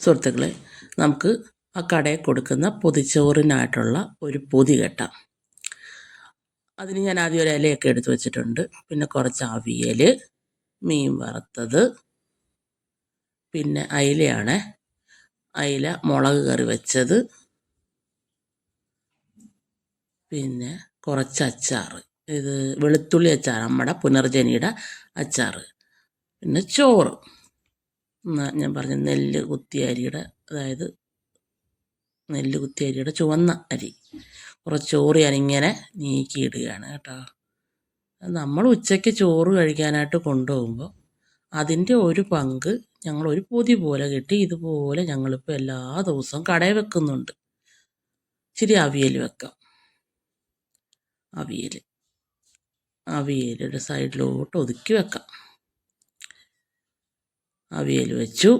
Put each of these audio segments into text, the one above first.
സുഹൃത്തുക്കളെ നമുക്ക് ആ കടയിൽ കൊടുക്കുന്ന പൊതിച്ചോറിനായിട്ടുള്ള ഒരു പൊതി കെട്ടാം. അതിന് ഞാൻ ആദ്യം ഒരു ഇലയൊക്കെ എടുത്തു വെച്ചിട്ടുണ്ട്. പിന്നെ കുറച്ച് അവിയൽ മീൻ വറുത്തത് പിന്നെ അയിലയാണ്. അയില മുളക് കറി വെച്ചത് പിന്നെ കുറച്ച് അച്ചാർ ഇത് വെളുത്തുള്ളി അച്ചാർ നമ്മുടെ പുനർജനിയുടെ അച്ചാർ പിന്നെ ചോറ്. ഞാൻ പറഞ്ഞ നെല്ല് കുത്തിയ അരിയുടെ അതായത് നെല്ല് കുത്തിയ അരിയുടെ ചുവന്ന അരി. കുറച്ച് ചോറ് ഞാനിങ്ങനെ നീക്കിയിടുകയാണ് കേട്ടോ. നമ്മൾ ഉച്ചയ്ക്ക് ചോറ് കഴിക്കാനായിട്ട് കൊണ്ടുപോകുമ്പോൾ അതിന്റെ ഒരു പങ്ക് ഞങ്ങൾ ഒരു പൊതി പോലെ കിട്ടി ഇതുപോലെ ഞങ്ങളിപ്പോൾ എല്ലാ ദിവസവും കടയിൽ വെക്കുന്നുണ്ട്. ഇച്ചിരി അവിയൽ വെക്കാം. അവിയൽ. അവിയലൊരു സൈഡിലോട്ട് ഒതുക്കി വെക്കാം. അവിയൽ വെച്ചു.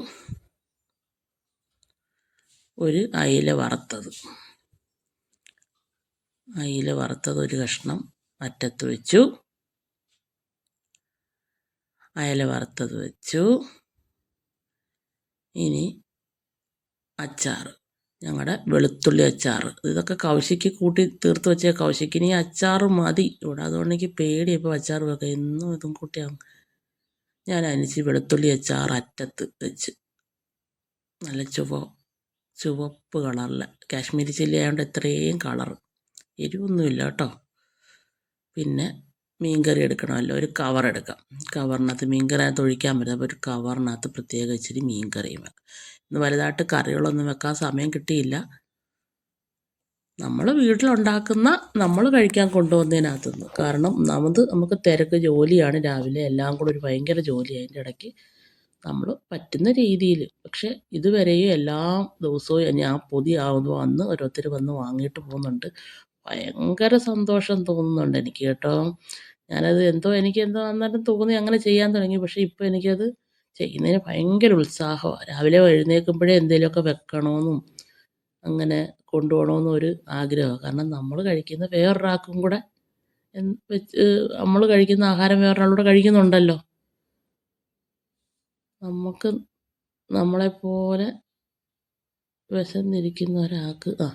ഒരു അയില വറുത്തത്. അയില വറുത്തത് ഒരു കഷ്ണം അറ്റത്ത് വെച്ചു. അയല വറുത്തത് വെച്ചു. ഇനി അച്ചാർ ഞങ്ങളുടെ വെളുത്തുള്ളി അച്ചാർ ഇതൊക്കെ കൗശിക്ക് കൂട്ടി തീർത്ത് വെച്ച കൗശിക്കിനി അച്ചാർ മതി. ഇവിടെ അതുകൊണ്ട് എനിക്ക് പേടി ഇപ്പോൾ അച്ചാർ വെക്കാം എന്നും ഇതും കൂട്ടിയാകും ഞാൻ അനിച്ച് വെളുത്തുള്ളി അച്ചാർ അറ്റത്ത് വെച്ച്. നല്ല ചുവ ചുവപ്പ് കളറിൽ. കാശ്മീരി ചില്ലി ആയതുകൊണ്ട് ഇത്രയും കളർ. എരിവൊന്നുമില്ല കേട്ടോ. പിന്നെ മീൻകറി എടുക്കണമല്ലോ. ഒരു കവർ എടുക്കാം. കവറിനകത്ത് മീൻകറിനകത്ത് ഒഴിക്കാൻ പറ്റും അപ്പോൾ ഒരു കവറിനകത്ത് പ്രത്യേകം ഇച്ചിരി മീൻകറിയും വെക്കാം. ഇന്ന് വലുതായിട്ട് കറികളൊന്നും വെക്കാൻ സമയം കിട്ടിയില്ല. നമ്മൾ വീട്ടിലുണ്ടാക്കുന്ന നമ്മൾ കഴിക്കാൻ കൊണ്ടുവന്നതിനകത്തുനിന്ന്. കാരണം നമുക്ക് നമുക്ക് തിരക്ക് ജോലിയാണ് രാവിലെ എല്ലാം കൂടെ ഒരു ഭയങ്കര ജോലി അതിന്റെ ഇടയ്ക്ക്. നമ്മൾ പറ്റുന്ന രീതിയിൽ പക്ഷെ ഇതുവരെയും എല്ലാ ദിവസവും ഞാൻ പൊതി ആവുന്നു വന്ന് ഓരോരുത്തർ വന്ന് വാങ്ങിയിട്ട് പോകുന്നുണ്ട്. ഭയങ്കര സന്തോഷം തോന്നുന്നുണ്ട് എനിക്ക് കേട്ടോ. ഞാനത് എന്തോ എനിക്ക് എന്തോ അന്നേരം തോന്നി അങ്ങനെ ചെയ്യാൻ തുടങ്ങി. പക്ഷേ ഇപ്പോൾ എനിക്കത് ചെയ്യുന്നതിന് ഭയങ്കര ഉത്സാഹമാണ് രാവിലെ എഴുന്നേൽക്കുമ്പോഴേ എന്തെങ്കിലുമൊക്കെ വെക്കണമെന്നും അങ്ങനെ കൊണ്ടുപോകണമെന്നും ഒരു ആഗ്രഹമാണ് കാരണം നമ്മൾ കഴിക്കുന്ന വേറൊരാൾക്കും കൂടെ വെച്ച് നമ്മൾ കഴിക്കുന്ന ആഹാരം വേറൊരാളൂടെ കഴിക്കുന്നുണ്ടല്ലോ. നമുക്ക് നമ്മളെപ്പോലെ വിശന്നിരിക്കുന്ന ഒരാൾക്ക് ആ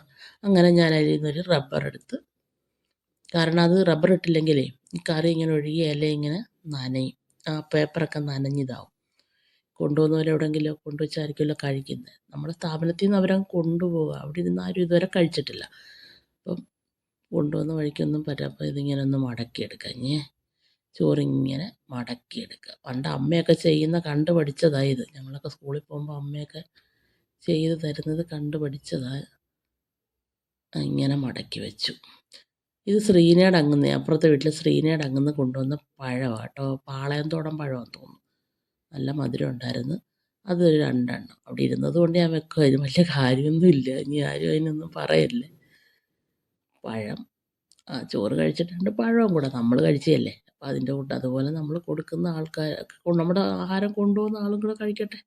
അങ്ങനെ ഞാൻ അതിൽ നിന്നൊരു റബ്ബർ എടുത്ത് കാരണം അത് റബ്ബർ ഇട്ടില്ലെങ്കിലേ ഈ കറി ഇങ്ങനെ ഒഴുകി ഇല ഇങ്ങനെ നനയും. ആ പേപ്പറൊക്കെ നനഞ്ഞിതാവും. കൊണ്ടുപോകുന്നവരെ എവിടെയെങ്കിലും കൊണ്ടുവച്ചായിരിക്കുമല്ലോ കഴിക്കുന്നത് നമ്മുടെ സ്ഥാപനത്തിൽ നിന്ന് അവരങ്ങ് കൊണ്ടുപോവുക. അവിടെ ഇരുന്ന് ആരും ഇതുവരെ കഴിച്ചിട്ടില്ല. അപ്പം കൊണ്ടുവന്ന വഴിക്കൊന്നും പറ്റാ അപ്പോൾ ഇതിങ്ങനെ ഒന്ന് മടക്കിയെടുക്കുക ഇനി ചോറിങ്ങനെ മടക്കിയെടുക്കുക പണ്ട് അമ്മയൊക്കെ ചെയ്യുന്ന കണ്ട് പഠിച്ചതാണ് ഇത്. ഞങ്ങളൊക്കെ സ്കൂളിൽ പോകുമ്പോൾ അമ്മയൊക്കെ ചെയ്ത് തരുന്നത് കണ്ട് പഠിച്ചതാണ് ഇങ്ങനെ മടക്കി വെച്ചു. ഇത് ശ്രീനയുടെ അങ്ങുന്ന അപ്പുറത്തെ വീട്ടിൽ ശ്രീനയുടെ അങ്ങുന്ന് കൊണ്ടുവന്ന പഴമാണ് കേട്ടോ പാളയംതോടൻ പഴമാണെന്ന് തോന്നുന്നു. നല്ല മധുരം ഉണ്ടായിരുന്നു. അതൊരു രണ്ടെണ്ണം. അവിടെ ഇരുന്നത് കൊണ്ട് ഞാൻ വെക്കുക അതിന് വലിയ കാര്യമൊന്നുമില്ല ഇനി ആരും അതിനൊന്നും പറയല്ല? പഴം. ആ ചോറ് കഴിച്ചിട്ടുണ്ട്. പഴവും കൂടെ നമ്മൾ കഴിച്ചതല്ലേ? അപ്പോൾ അതിന്റെ കൂട്ട് അതുപോലെ നമ്മൾ കൊടുക്കുന്ന ആൾക്കാർ നമ്മുടെ ആഹാരം കൊണ്ടുപോകുന്ന ആളും കൂടെ കഴിക്കട്ടെ?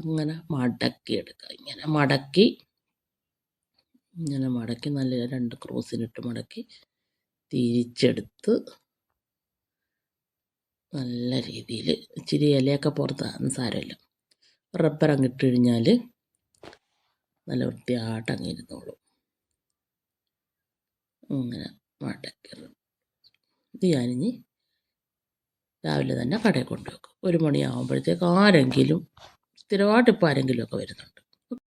അങ്ങനെ മടക്കി എടുക്കുക ഇങ്ങനെ മടക്കി. ഇങ്ങനെ മടക്കി നല്ല രണ്ട് ക്രോസിനിട്ട് മടക്കി തിരിച്ചെടുത്ത് നല്ല രീതിയിൽ ഇച്ചിരി ഇലയൊക്കെ പുറത്താണ് സാരമില്ല. റബ്ബർ അങ്ങിട്ട് കഴിഞ്ഞാൽ നല്ല വൃത്തിയായിട്ട് അങ്ങ് ഇരുന്നോളും. ഇങ്ങനെ മടക്കി ഇത് ഞാനിഞ്ഞ് രാവിലെ തന്നെ കടയിൽ കൊണ്ടുവെക്കും. ഒരു മണിയാകുമ്പോഴത്തേക്ക് ആരെങ്കിലും സ്ഥിരമായിട്ട് ഇപ്പോൾ ആരെങ്കിലുമൊക്കെ വരുന്നുണ്ട്?